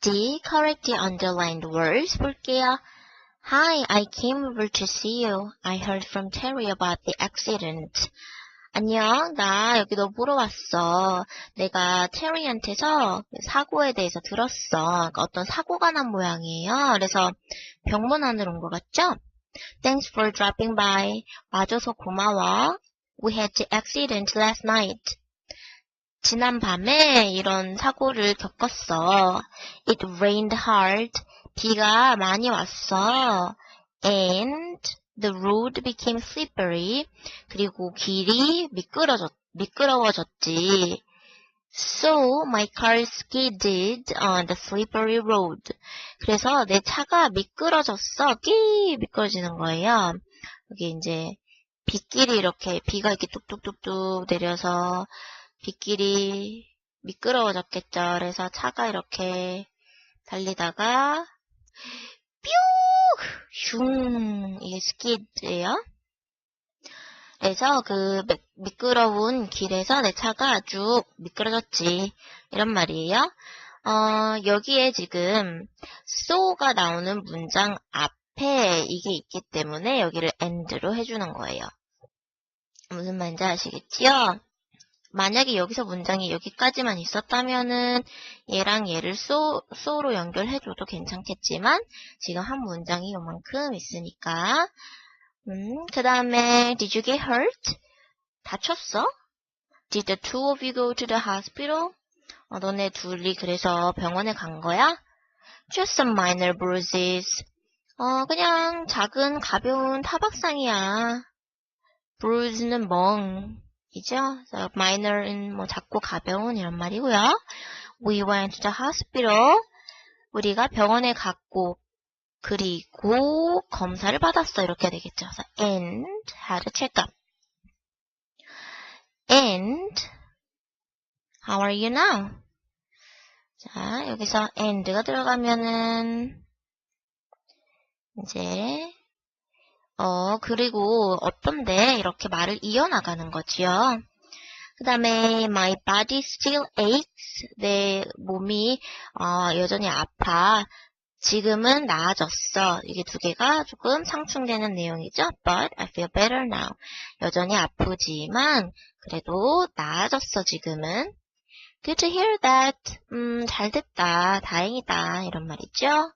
D. Correct the underlined words 볼게요. Hi, I came over to see you. I heard from Terry about the accident. 안녕, 나 여기 너 보러 왔어. 내가 테리한테서 사고에 대해서 들었어. 그러니까 어떤 사고가 난 모양이에요. 그래서 병문안으로 온 것 같죠? Thanks for dropping by. 와줘서 고마워. We had the accident last night. 지난 밤에 이런 사고를 겪었어. It rained hard. 비가 많이 왔어. And the road became slippery. 그리고 길이 미끄러졌, 미끄러워졌지. So my car skidded on the slippery road. 그래서 내 차가 미끄러졌어. 끼 미끄러지는 거예요. 여기 이제 빗길이 이렇게 비가 이렇게 뚝뚝뚝뚝 내려서 빗길이 미끄러워졌겠죠. 그래서 차가 이렇게 달리다가 뾰! 슝! 이게 스키드예요. 그래서 그 미- 미끄러운 길에서 내 차가 쭉 미끄러졌지. 이런 말이에요. 어, 여기에 지금 so가 나오는 문장 앞에 이게 있기 때문에 여기를 and로 해주는 거예요. 무슨 말인지 아시겠지요? 만약에 여기서 문장이 여기까지만 있었다면은 얘랑 얘를 so, so로 연결해줘도 괜찮겠지만 지금 한 문장이 요만큼 있으니까 음, 그 다음에 did you get hurt? 다쳤어? Did the two of you go to the hospital? 어, 너네 둘이 그래서 병원에 간 거야? Just some minor bruises. 어, 그냥 작은 가벼운 타박상이야. bruise는 멍 이죠. 그래서 minor은 뭐 작고 가벼운 이런 말이고요. We went to the hospital. 우리가 병원에 갔고 그리고 검사를 받았어 이렇게 되겠죠. 그래서 and had a checkup. And how are you now? 자 여기서 and가 들어가면은 이제 어 그리고 어떤데 이렇게 말을 이어나가는 거지요. 그 다음에 my body still aches. 내 몸이 어, 여전히 아파. 지금은 나아졌어. 이게 두 개가 조금 상충되는 내용이죠. But I feel better now. 여전히 아프지만 그래도 나아졌어 지금은. Good to hear that. 음, 잘 됐다. 다행이다. 이런 말이죠.